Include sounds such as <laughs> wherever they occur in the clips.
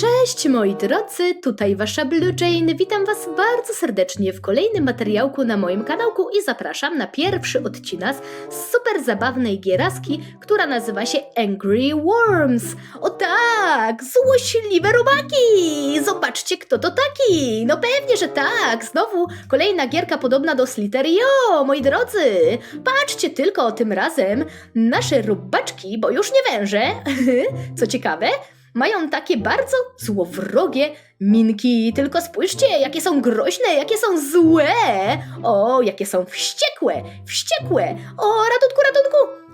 Cześć moi drodzy, tutaj wasza Blue Jane. Witam was bardzo serdecznie w kolejnym materiałku na moim kanałku i zapraszam na pierwszy odcinek z super zabawnej gieraski, która nazywa się Angry Worms. O tak, złośliwe robaki! Zobaczcie kto to taki! No pewnie, że tak, znowu kolejna gierka podobna do Slither.io, moi drodzy! Patrzcie tylko tym razem, nasze robaczki, bo już nie węże, <laughs> co ciekawe, mają takie bardzo złowrogie minki. Tylko spójrzcie, jakie są groźne, jakie są złe. O, jakie są wściekłe, wściekłe. O, ratunku.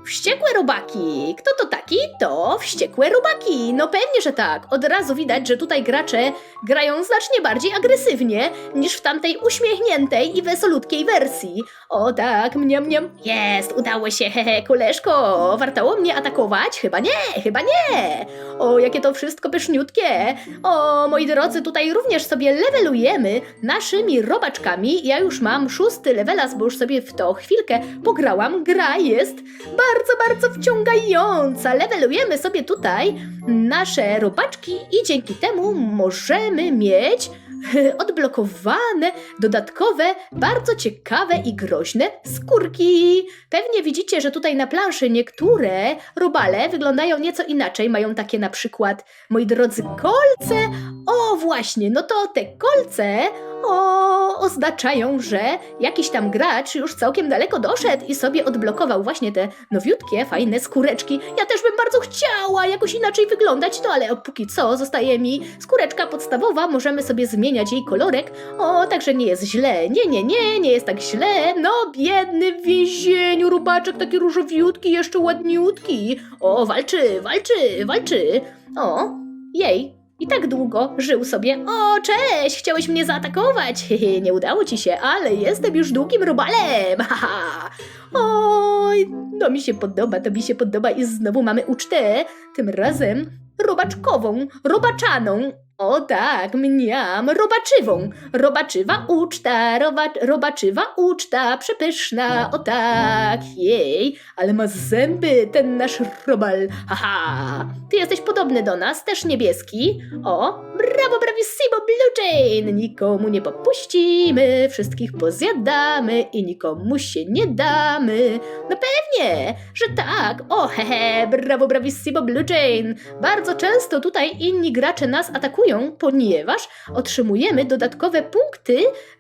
Wściekłe robaki. Kto to taki? To wściekłe robaki. No pewnie, że tak. Od razu widać, że tutaj gracze grają znacznie bardziej agresywnie niż w tamtej uśmiechniętej i wesolutkiej wersji. O tak, mniam, mniam. Jest, udało się, hehe, koleżko. Wartało mnie atakować? Chyba nie, chyba nie. O, jakie to wszystko pyszniutkie! O, moi drodzy, tutaj również sobie levelujemy naszymi robaczkami. Ja już mam szósty levelas, bo już sobie w to chwilkę pograłam. Gra jest bardzo, bardzo wciągająca. Levelujemy sobie tutaj nasze robaczki i dzięki temu możemy mieć <laughs> odblokowane, dodatkowe, bardzo ciekawe i groźne skórki. Pewnie widzicie, że tutaj na planszy niektóre robale wyglądają nieco inaczej. Mają takie na przykład, moi drodzy, kolce. O, właśnie, no to te kolce o, oznaczają, że jakiś tam gracz już całkiem daleko doszedł i sobie odblokował właśnie te nowiutkie, fajne skóreczki. Ja też bym bardzo chciała jakoś inaczej wyglądać, no ale póki co zostaje mi skóreczka podstawowa, możemy sobie zmieniać jej kolorek. O, także nie jest źle. Nie, nie, nie, nie jest tak źle. No, biedny w więzieniu, rubaczek taki różowiutki, jeszcze ładniutki. O, walczy, walczy, walczy. O, jej, i tak długo żył sobie. O, cześć, chciałeś mnie zaatakować. <laughs> Hehe, nie udało ci się, ale jestem już długim robalem. Haha. <laughs> Oj, to mi się podoba, to mi się podoba i znowu mamy ucztę. Tym razem robaczkową, robaczaną. O tak, mniam, robaczywą. Robaczywa uczta, roba, robaczywa uczta, przepyszna, o tak, jej, ale ma zęby ten nasz robal, haha. Ty jesteś podobny do nas, też niebieski. O, brawo, bravissimo, Blue Jane! Nikomu nie popuścimy, wszystkich pozjadamy i nikomu się nie damy. No pewnie, że tak. O, hehe, brawo, bravissimo, Blue Jane! Bardzo często tutaj inni gracze nas atakują, ponieważ otrzymujemy dodatkowe punkty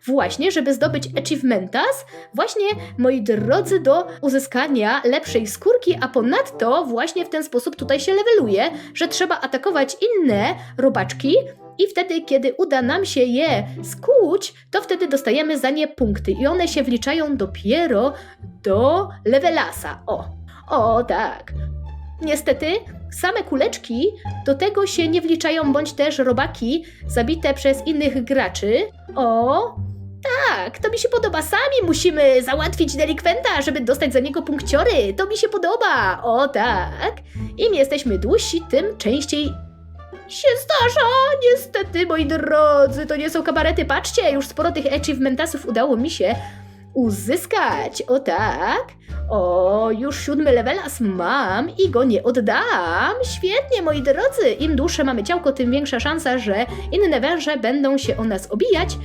właśnie, żeby zdobyć achievementas, właśnie, moi drodzy, do uzyskania lepszej skórki, a ponadto właśnie w ten sposób tutaj się leveluje, że trzeba atakować inne robaczki, i wtedy, kiedy uda nam się je skuć, to wtedy dostajemy za nie punkty i one się wliczają dopiero do levelasa. O, o tak. Niestety, same kuleczki do tego się nie wliczają, bądź też robaki zabite przez innych graczy. O, tak, to mi się podoba. Sami musimy załatwić delikwenta, żeby dostać za niego punkciory. To mi się podoba. O tak. Im jesteśmy dłużsi, tym częściej się zdarza. Niestety, moi drodzy, to nie są kabarety. Patrzcie, już sporo tych achievementasów udało mi się uzyskać. O tak. O, już siódmy levelas mam i go nie oddam. Świetnie, moi drodzy. Im dłuższe mamy ciałko, tym większa szansa, że inne węże będą się o nas obijać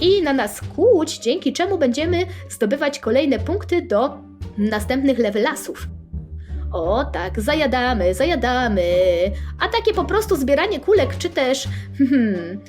i na nas kłuć, dzięki czemu będziemy zdobywać kolejne punkty do następnych levelasów. O tak, zajadamy, zajadamy. A takie po prostu zbieranie kulek, czy też hmm,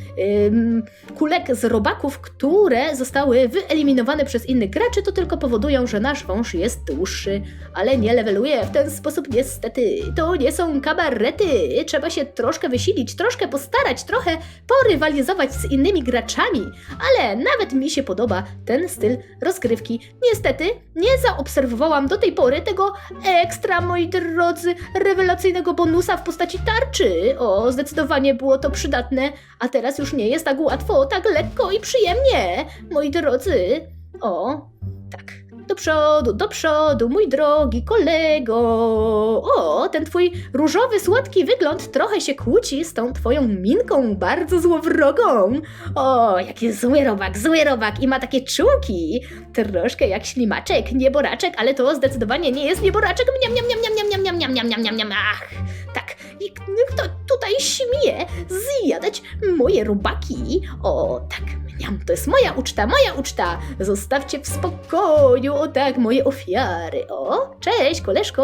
ym, kulek z robaków, które zostały wyeliminowane przez innych graczy, to tylko powodują, że nasz wąż jest dłuższy, ale nie leveluje w ten sposób niestety. To nie są kabarety. Trzeba się troszkę wysilić, troszkę postarać, trochę porywalizować z innymi graczami, ale nawet mi się podoba ten styl rozgrywki. Niestety nie zaobserwowałam do tej pory tego ekstra, moi drodzy, rewelacyjnego bonusa w postaci tarczy. O, zdecydowanie było to przydatne, a teraz już nie jest tak łatwo, tak lekko i przyjemnie, moi drodzy. O, tak. Do przodu, do przodu, mój drogi kolego. O, ten twój różowy, słodki wygląd trochę się kłóci z tą twoją minką bardzo złowrogą. O, jaki zły robak, zły robak i ma takie czułki. Troszkę jak ślimaczek, nieboraczek, ale to zdecydowanie nie jest nieboraczek. Miam, miam, miam, miam, miam, miam, miam, miam, miam, miam, ach. Tak, I kto tutaj śmie zjadać moje robaki? O, tak, mniam, to jest moja uczta, moja uczta. Zostawcie w spokoju, o tak, moje ofiary. O, cześć, koleżko.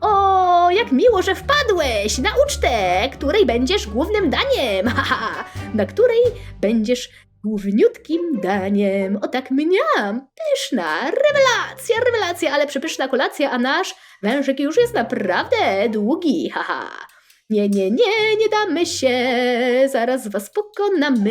O, jak miło, że wpadłeś na ucztę, której będziesz głównym daniem, <laughs> haha, na której będziesz główniutkim daniem. O tak mniam, pyszna, rewelacja, rewelacja, ale przepyszna kolacja, a nasz wężyk już jest naprawdę długi, haha. Nie, nie, nie, nie damy się, zaraz was pokonamy.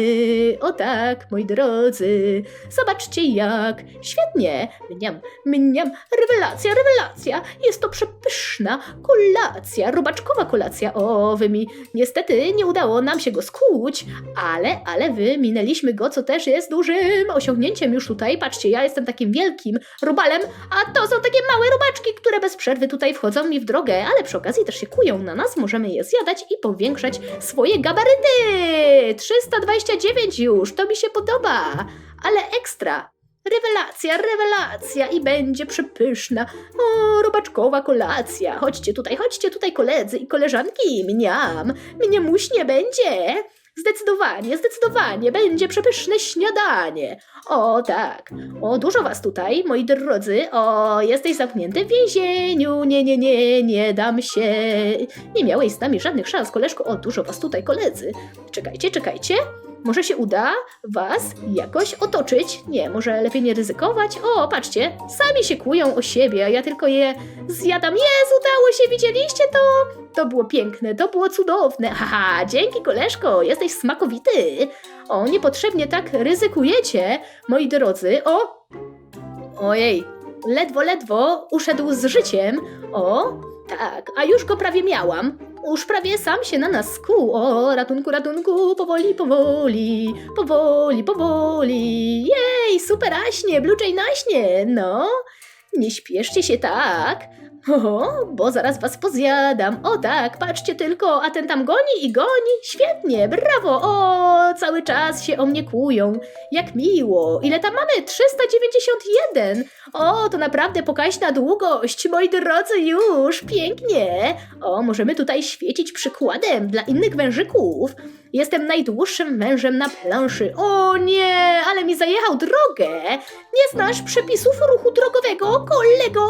O tak, moi drodzy, zobaczcie jak. Świetnie, mniam, mniam, rewelacja, rewelacja. Jest to przepyszna kolacja, robaczkowa kolacja. O, wy mi niestety nie udało nam się go skuć, ale, ale wy minęliśmy go, co też jest dużym osiągnięciem już tutaj. Patrzcie, ja jestem takim wielkim robalem, a to są takie małe robaczki, które bez przerwy tutaj wchodzą mi w drogę, ale przy okazji też się kują na nas, możemy je zjadać i powiększać swoje gabaryty. 329 już, to mi się podoba, ale ekstra. Rewelacja, rewelacja i będzie przepyszna. O, robaczkowa kolacja. Chodźcie tutaj, chodźcie tutaj koledzy i koleżanki. Mniam, mnie muśnie będzie. Zdecydowanie, zdecydowanie będzie przepyszne śniadanie. O tak, o dużo was tutaj, moi drodzy. O, jesteś zamknięty w więzieniu. Nie, nie, nie, nie dam się. Nie miałeś z nami żadnych szans, koleżko. O, dużo was tutaj, koledzy. Czekajcie, czekajcie. Może się uda was jakoś otoczyć? Nie, może lepiej nie ryzykować? O, patrzcie, sami się kłują o siebie, a ja tylko je zjadam. Jest, udało się, widzieliście to? To było piękne, to było cudowne. <laughs> Haha, dzięki koleżko, jesteś smakowity. O, niepotrzebnie tak ryzykujecie, moi drodzy. O, ojej, ledwo, ledwo uszedł z życiem. O, tak, a już go prawie miałam. Już prawie sam się na nas skuł. O, ratunku, ratunku, powoli, powoli, powoli, powoli. Jej, super aśnie, bluczej naśnie, no. Nie śpieszcie się tak. O, bo zaraz was pozjadam. O tak, patrzcie tylko, a ten tam goni i goni. Świetnie, brawo. O, cały czas się o mnie kłują. Jak miło. Ile tam mamy? 391. O, to naprawdę pokaźna długość. Moi drodzy, już. Pięknie. O, możemy tutaj świecić przykładem dla innych wężyków. Jestem najdłuższym wężem na planszy. O nie, ale mi zajechał drogę. Nie znasz przepisów ruchu drogowego, kolego?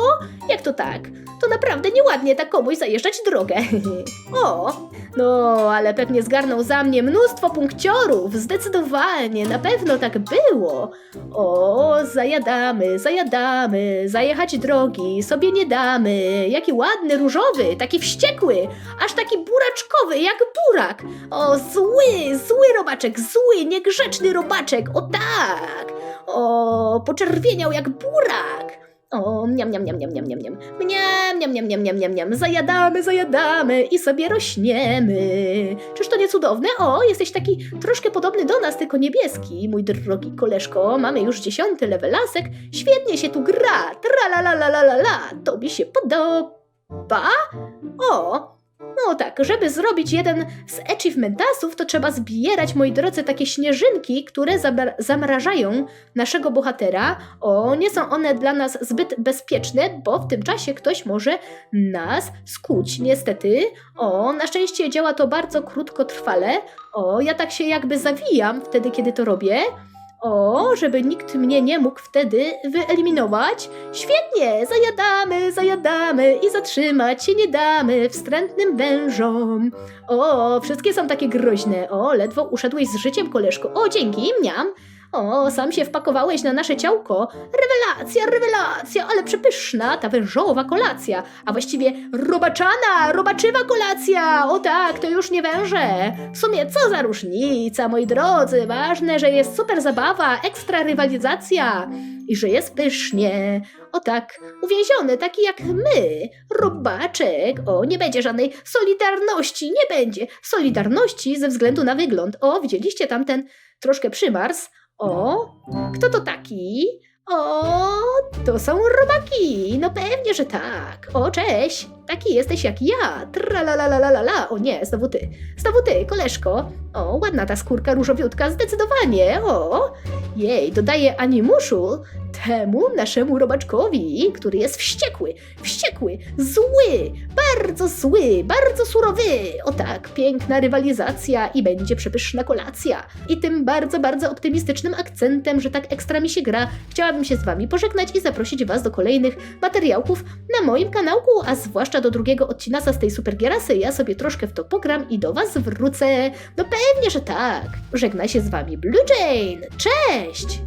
Jak to tak? To naprawdę nieładnie tak komuś zajeżdżać drogę. <laughs> o, no, ale pewnie zgarnął za mnie mnóstwo punkciorów. Zdecydowanie, na pewno tak było. O, zajadamy, zajadamy, zajechać drogi, sobie nie damy. Jaki ładny, różowy, taki wściekły, aż taki buraczkowy, jak burak. O, zły, zły robaczek, zły, niegrzeczny robaczek, o tak. O, poczerwieniał jak burak. O, miam, miam, miam, miam, miam, miam, miam miam, miam, miam, miam, miam, miam, zajadamy, zajadamy i sobie rośniemy. Czyż to nie cudowne? O, jesteś taki troszkę podobny do nas, tylko niebieski, mój drogi koleżko. Mamy już dziesiąty levelasek, świetnie się tu gra, tra la la la la la la, to mi się podoba. O, no tak, żeby zrobić jeden z achievementasów, to trzeba zbierać, moi drodzy, takie śnieżynki, które zamrażają naszego bohatera. O, nie są one dla nas zbyt bezpieczne, bo w tym czasie ktoś może nas skuć, niestety. O, na szczęście działa to bardzo krótkotrwale. O, ja tak się jakby zawijam wtedy, kiedy to robię. O, żeby nikt mnie nie mógł wtedy wyeliminować. Świetnie, zajadamy, zajadamy i zatrzymać się nie damy wstrętnym wężom. O, wszystkie są takie groźne. O, ledwo uszedłeś z życiem, koleżko. O, dzięki, miam. O, sam się wpakowałeś na nasze ciałko. Rewelacja, rewelacja, ale przepyszna ta wężowa kolacja. A właściwie robaczana, robaczywa kolacja. O tak, to już nie węże. W sumie co za różnica, moi drodzy. Ważne, że jest super zabawa, ekstra rywalizacja i że jest pysznie. O tak, uwięziony, taki jak my. Robaczek. O, nie będzie żadnej solidarności, nie będzie solidarności ze względu na wygląd. O, widzieliście tamten troszkę przymars? O, kto to taki? O, to są robaki. No pewnie, że tak. O, cześć. Taki jesteś jak ja. Tralalalala. O nie, znowu ty. Znowu ty, koleżko. O, ładna ta skórka różowiutka, zdecydowanie. O, jej, dodaje animuszu temu naszemu robaczkowi, który jest wściekły, wściekły, zły, bardzo zły, bardzo surowy. O tak, piękna rywalizacja i będzie przepyszna kolacja. I tym bardzo, bardzo optymistycznym akcentem, że tak ekstra mi się gra, chciałabym się z Wami pożegnać i zaprosić Was do kolejnych materiałków na moim kanałku, a zwłaszcza do drugiego odcinasa z tej supergierasy. Ja sobie troszkę w to pogram i do Was wrócę. No pewnie, że tak. Żegna się z Wami Blue Jane. Cześć!